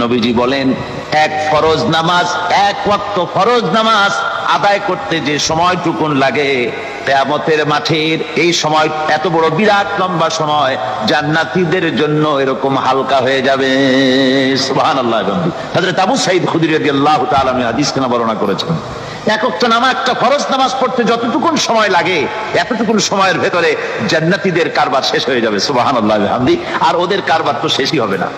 নবীজি বলেন, এক ফরজ নামাজ, এক ওয়াক্ত ফরজ নামাজ আদায় করতে যে সময়টুকুন লাগে, কেয়ামতের মাঠের এই সময় এত বড় বিরাট লম্বা সময় জান্নাতীদের জন্য এরকম হালকা হয়ে যাবে। সুবহানাল্লাহ হযরত আবু সাঈদ খুদরি রাদিয়াল্লাহু তাআলা আমি কেনা বর্ণনা করেছেন। একত্র নামা, একটা ফরজ নামাজ পড়তে যতটুকুন সময় লাগে, এতটুকুন সময়ের ভেতরে জান্নাতীদের কারবার শেষ হয়ে যাবে, সুবহানাল্লাহ হামদি আর ওদের কারবার তো শেষই হবে না।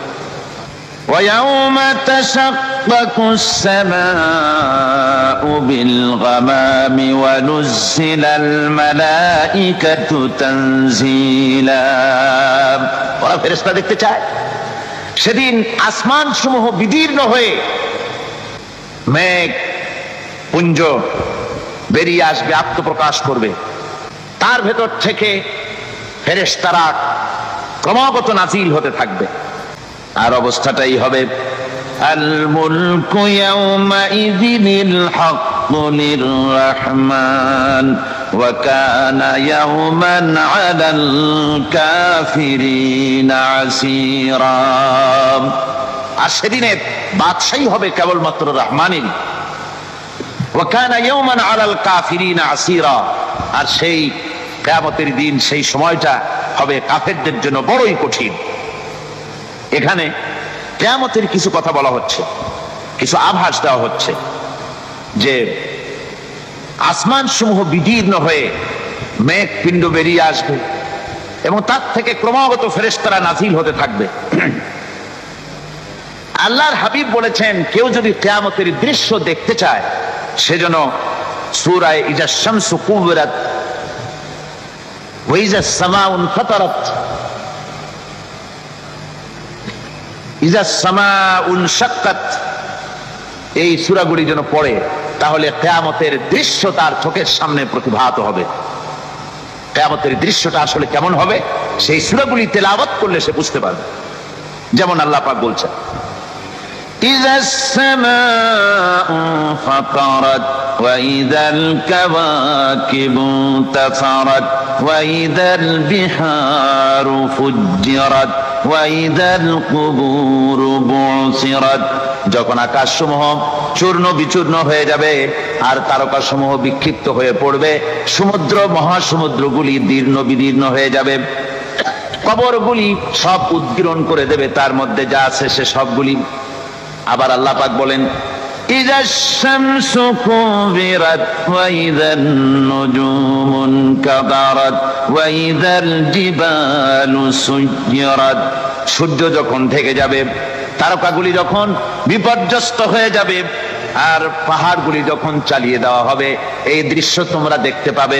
ويوم تشقق السماء بالغمام ونزل الملائكة تنزيلا ওরা ফেরেশতা দেখতে চায় সেদিন আসমান সমূহ বিদীর্ণ হয়ে মেঘ পুঞ্জ বেরিয়ে আসবে আত্মপ্রকাশ করবে তার ভেতর থেকে ফেরেশতারা ক্রমাগত নাজিল হতে থাকবে আর অবস্থাটাই হবে আসীরা। আর সেদিনের বাদশাহী হবে কেবলমাত্র রহমানের ওয়া আসীরা। আর সেই কিয়ামতের দিন, সেই সময়টা হবে কাফেরদের জন্য বড়ই কঠিন। এখানে কেয়ামতের কিছু কথা বলা হচ্ছে, কিছু আভাস দেওয়া হচ্ছে যে আসমান সমূহ বিদীর্ণ হয়ে মেঘ পিণ্ড বেরিয়ে আসবে এবং তার থেকে ক্রমাগত ফেরেশতারা নাজিল হতে থাকবে। আল্লাহর হাবিব বলেছেন, কেউ যদি কেয়ামতের দৃশ্য দেখতে চায় সেজন্য সুরায় ইজা শামসু কুবরাত ওয়াইজা সামাউন ফাতারাত ইজা সামা উন সাক্কাত এই সুরাগুলি যেন পড়ে তাহলে কেয়ামতের দৃশ্য তার চোখের সামনে প্রতিভাত হবে কেয়ামতের দৃশ্যটা আসলে কেমন হবে সেই সুরাগুলি তেলাওয়াত করলে সে বুঝতে পারবে যেমন আল্লাহ পাক বলছেন إذا السماء فطرت وإذا الكواكب انتثرت وإذا البحار فجرت وإذا القبور بعثرت যখন আকাশসমূহ চূর্ণ বিচূর্ণ হয়ে যাবে আর তারকাসমূহ বিক্ষিপ্ত হয়ে পড়বে, সমুদ্র মহাসমুদ্রগুলি দীর্ণ বিদীর্ণ হয়ে যাবে। কবরগুলি সব উদ্গীরণ করে দেবে, তার মধ্যে যা আছে সে সবগুলি। আবার আল্লাহ পাক বলেন إذا الشمس كورت وإذا النجوم انكدرت وإذا الجبال سيرت সূর্য যখন ঢেকে যাবে তারকাগুলি যখন বিপর্যস্ত হয়ে যাবে আর পাহাড়গুলি যখন চালিয়ে দেওয়া হবে এই দৃশ্য তোমরা দেখতে পাবে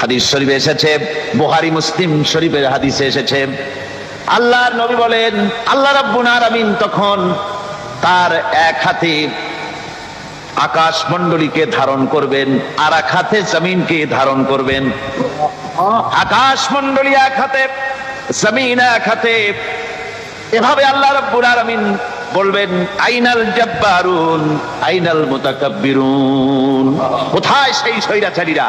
হাদিস শরীফে এসেছে বুহারি মুসলিম শরীফের হাদিসে এসেছে। আল্লাহর নবী বলেন, আল্লাহ রব্বুল আলামিন তখন তার এক হাতে আকাশ মণ্ডলীকে ধারণ করবেন, আর এক হাতে জমিনকে ধারণ করবেন। আকাশ মণ্ডলী এক হাতে, জমিন এক হাতে। এভাবে আল্লাহ রাব্বুল আলামিন বলবেন, আইনাল জাব্বারুন, আইনাল মুতাকাব্বিরুন। কোথায় সেই স্বৈরাচারীরা?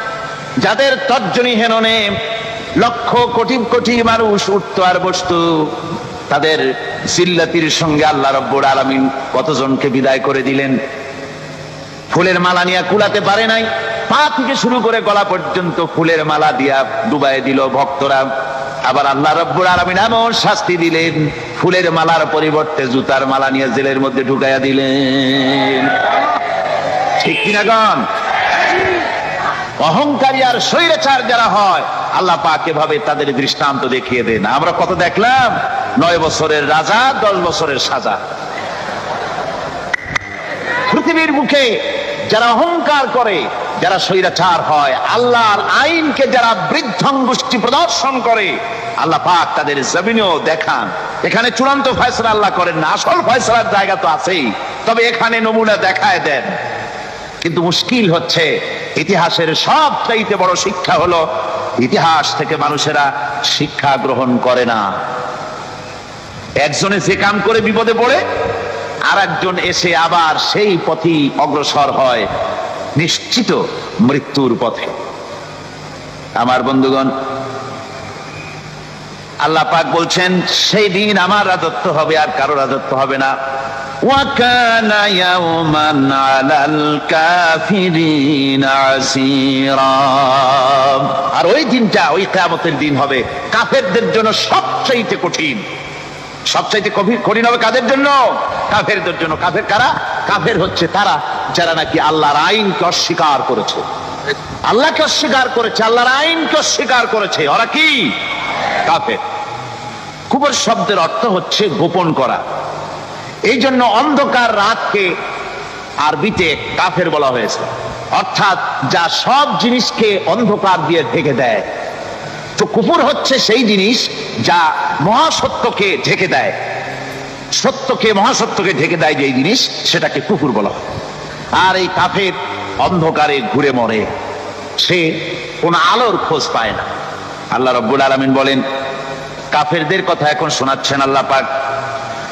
যাদের তর্জনী হেননে লক্ষ কোটি কোটি মানুষ উঠত আর বসত, তাদের সিল্লাতির সঙ্গে আল্লাহ রব্বুর আলমিন কতজনকে বিদায় করে দিলেন? ফুলের মালা নিয়ে কুলাতে পারে নাই। পা থেকে শুরু করে গলা পর্যন্ত ফুলের মালা দিয়া ডুবাই দিল ভক্তরা। আবার আল্লাহ রব্বুর আলমিন এমন শাস্তি দিলেন, ফুলের মালার পরিবর্তে জুতার মালা নিয়ে জেলের মধ্যে ঢুকাইয়া দিলেন। ঠিক কিনা গন অহংকারী আর স্বৈরাচার যারা হয়, আল্লাহ পাক এভাবে তাদের দৃষ্টান্ত দেখিয়ে দেন। আমরা কত দেখলাম? নয় বছরের রাজা, দশ বছরের সাজা। পৃথিবীর মুখে যারা অহংকার করে, যারা স্বৈরাচার হয়, আল্লাহর আইনকে যারা বৃদ্ধঙ্গুষ্টি প্রদর্শন করে, আল্লাহ পাক তাদের জমিনেও দেখান। এখানে চূড়ান্ত ফয়সলা আল্লাহ করেন না। আসল ফয়সলার জায়গা তো আছেই। তবে এখানে নমুনা দেখায় দেন। কিন্তু মুশকিল হচ্ছে ইতিহাসের সব চাইতে বড় শিক্ষা হলো, ইতিহাস থেকে মানুষেরা শিক্ষা গ্রহণ করে না। একজনে যে কাম করে বিপদে পড়ে আর একজন এসে আবার সেই পথই অগ্রসর হয়, নিশ্চিত মৃত্যুর পথে। আমার বন্ধুগণ, আল্লাহ পাক বলছেন, সেই দিন আমার রাজত্ব হবে আর কারও রাজত্ব হবে না। وكان يوما على الكافرين عسيرا আর ওই দিনটা ওই কিয়ামতের দিন হবে কাফেরদের জন্য সবচাইতে কঠিন সবচাইতে কঠিন- কঠিন হবে কাদের জন্য কাফেরদের জন্য কাফের কারা কাফের হচ্ছে তারা যারা নাকি আল্লাহর আইনকে অস্বীকার করেছে আল্লাহকে অস্বীকার করেছে আল্লাহর আইনকে অস্বীকার করেছে ওরা কি কাফের কুবর শব্দের অর্থ হচ্ছে গোপন করা এই জন্য অন্ধকার রাতকে আরবিতে কাফের বলা হয়েছে। অর্থাৎ যা সব জিনিসকে অন্ধকার দিয়ে ঢেকে দেয়। তো কুপুর হচ্ছে সেই জিনিস যা মহাসত্যকে ঢেকে দেয়। সত্যকে, মহাসত্যকে ঢেকে দেয় যে জিনিস, সেটাকে কুকুর বলা হয়। আর এই কাফের অন্ধকারে ঘুরে মরে। সে কোন আলোর খোঁজ পায় না। আল্লাহ রব্বুল আলমিন বলেন, কাফেরদের কথা এখন শোনাচ্ছেন আল্লাহ পাক।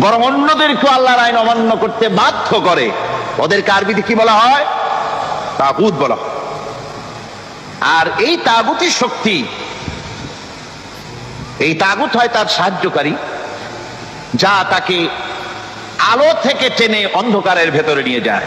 বরং অন্যদেরকে আল্লাহর আইন অমান্য করতে বাধ্য করে। ওদেরকে আরবিতে কি বলা হয়? তাগুত বলা হয়। আর এই তাগুতি শক্তি, এই তাগুত হয় তার সাহায্যকারী, যা তাকে আলো থেকে টেনে অন্ধকারের ভেতরে নিয়ে যায়।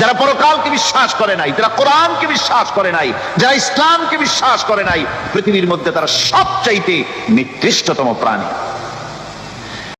যারা পরকালকে বিশ্বাস করে নাই, যারা কোরআনকে বিশ্বাস করে নাই, যারা ইসলামকে বিশ্বাস করে নাই, পৃথিবীর মধ্যে তারা সবচাইতে নিকৃষ্টতম প্রাণী।